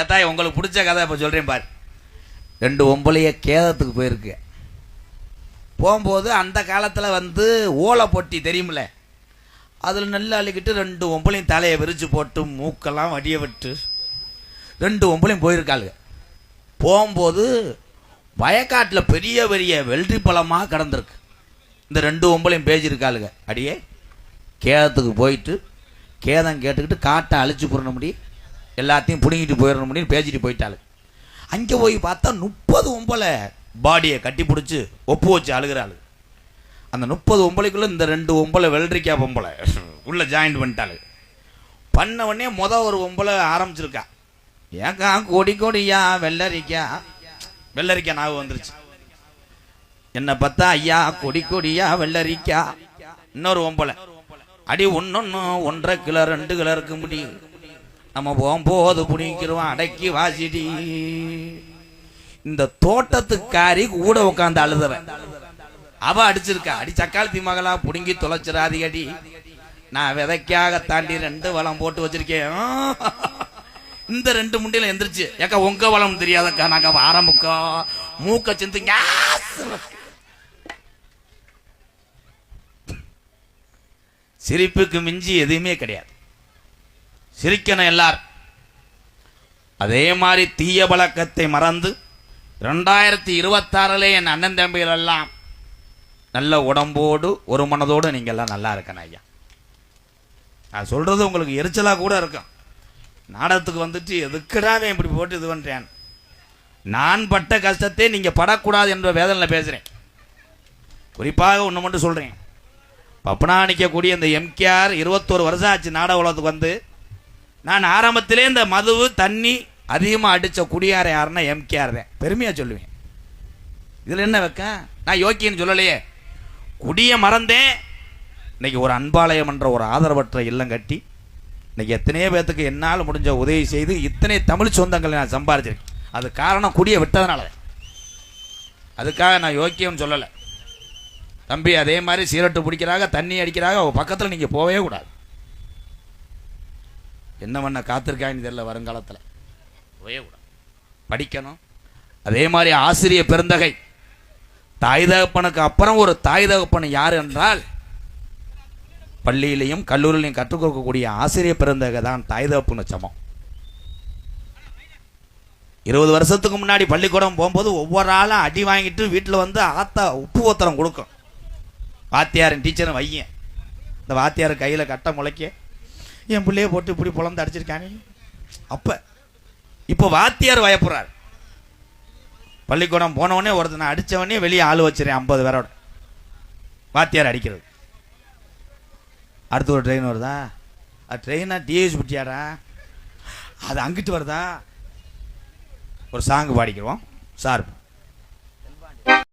ஏத்தாய் உங்களுக்கு பிடிச்ச கதை இப்போ சொல்கிறேன் பாரு. ரெண்டு ஒம்பளைய கேதத்துக்கு போயிருக்கு. போகும்போது அந்த காலத்தில் வந்து ஓலை பொட்டி தெரியுமில்ல? அதில் நெல் அள்ளிக்கிட்டு ரெண்டு ஒம்பளையும் தலையை விரிச்சு போட்டு மூக்கெல்லாம் வடிய விட்டு ரெண்டு ஒம்பளையும் போயிருக்காளுங்க போகும்போது வயக்காட்டில் பெரிய பெரிய வெள்ளி பழமாக கிடந்திருக்கு. இந்த ரெண்டு ஒம்பளையும் பேசியிருக்காளுங்க அடியே கேதத்துக்கு போயிட்டு கேதம் கேட்டுக்கிட்டு காட்டை அழிச்சு புறண முடியும் எல்லாத்தையும் பிடுங்கிட்டு போயிடணும் முடியும் பேசிட்டு போயிட்டாளு அங்கே போய் பார்த்தா முப்பது ஒம்பளை பாடியை கட்டி பிடிச்சி ஒப்பு வச்சு அழுகிறாள் அந்த முப்பது ஒம்பளைக்குள்ளே இந்த ரெண்டு ஒம்பளை வெள்ளரிக்காய் பொம்பளை உள்ளே ஜாயின் பண்ணிட்டாளு பண்ண உடனே முத ஒரு ஒம்பளை ஆரம்பிச்சிருக்கா. ஏக்கா கொடி கொடியா வெள்ளரிக்கா. வெள்ளரிக்காய் ஞாபகம் வந்துருச்சு. என்னை பார்த்தா ஐயா கொடி கொடியா வெள்ளரிக்கா. இன்னொரு ஒம்பளை. அடி ஒன்னொன்னு ஒன்றரை கிலோ ரெண்டு கிலோ இருக்க முடியும். நம்ம போகும்போது புடிக்கிறோம் அடக்கி வாசிடி. இந்த தோட்டத்துக்காரி கூட உட்காந்து அழுதவன். அவ அடிச்சிருக்கா. அடி சக்காலத்தி மகளா புடுங்கி தொலைச்சிடாதி அடி நான் விதைக்காக தாண்டி ரெண்டு வளம் போட்டு வச்சிருக்கேன். இந்த ரெண்டு முண்டியில எந்திரிச்சு ஏக்கா உங்க வளம் தெரியாதக்கா நாங்க ஆரம்பிக்கோ மூக்க சிந்துங்க சிரிப்புக்கு மிஞ்சி எதுவுமே கிடையாது. சிரிக்கணும் எல்லார் அதே மாதிரி தீய பழக்கத்தை மறந்து ரெண்டாயிரத்தி இருபத்தாறுலே என் அண்ணன் தம்பிகள் எல்லாம் நல்ல உடம்போடு ஒரு மனதோடு நீங்கள் எல்லாம் நல்லா இருக்கணும் ஐயா. நான் சொல்கிறது உங்களுக்கு எரிச்சலாக கூட இருக்கும். நாடகத்துக்கு வந்துட்டு எதுக்குடா இப்படி போட்டு இது பண்ணுறேன் நான் பட்ட கஷ்டத்தை நீங்கள் படக்கூடாது என்ற வேதனையில் பேசுகிறேன் குறிப்பாக ஒன்று மட்டும் சொல்கிறேன் பப்பனா நிற்கக்கூடிய இந்த எம்கேஆர் இருபத்தோரு வருஷம் ஆச்சு நாடக உலகத்துக்கு வந்து நான் ஆரம்பத்திலே இந்த மதுவு தண்ணி அதிகமாக அடித்த குடியார யாருன்னா எம்கேஆர் தான். பெருமையாக சொல்லுவேன். இதில் என்ன வைக்க நான் யோக்கியன்னு சொல்லலையே. குடிய மறந்தேன். இன்னைக்கு ஒரு அன்பாலயம் என்ற ஒரு ஆதரவற்ற இல்லம் கட்டி இன்னைக்கு எத்தனையோ பேர்த்துக்கு என்னால் முடிஞ்ச உதவி செய்து இத்தனை தமிழ் சொந்தங்களை நான் சம்பாதிச்சிருக்கேன் அது காரணம் குடியை விட்டதுனால அதுக்காக நான் யோக்கியம்னு சொல்லலை. தம்பி அதே மாதிரி சீரட்டு பிடிக்கிறாங்க தண்ணி அடிக்கிறாங்க பக்கத்தில் நீங்கள் போகவே கூடாது. என்ன பண்ண காத்திருக்காங்கன்னு தெரியல வருங்காலத்தில். படிக்கணும். அதே மாதிரி ஆசிரிய பெருந்தகை. தாய் தகப்பனுக்கு அப்புறம் ஒரு தாய் தகப்பன் யார் என்றால் பள்ளியிலையும் கல்லூரியிலையும் கற்றுக் கொடுக்கக்கூடிய ஆசிரிய பெருந்தகை தான் தாய் தகப்பனு சமம் இருபது வருஷத்துக்கு முன்னாடி பள்ளிக்கூடம் போகும்போது ஒவ்வொரு ஆளும் அடி வாங்கிட்டு வீட்டில் வந்து ஆத்தா உப்பு ஒத்தரம் கொடுக்கும். வாத்தியாரன் டீச்சரும் வையன். இந்த வாத்தியார் கையில் கட்ட முளைக்க என் பிள்ளைய போட்டு இப்படி புலந்து அடிச்சிருக்கானே? அப்போ இப்போ வாத்தியார் வயப்புறார். பள்ளிக்கூடம் போனவொடனே ஒருத்தனை அடித்தவொடனே வெளியே ஆள் வச்சிருக்கேன் ஐம்பது பேரோட. வாத்தியார் அடிக்கிறது. அடுத்து ஒரு ட்ரெயின் வருதா? அது ட்ரெயினா டிஎஸ் பிடிச்சாரா அது அங்கிட்டு வருதா? ஒரு சாங் பாடிக்கிறோம். சார்.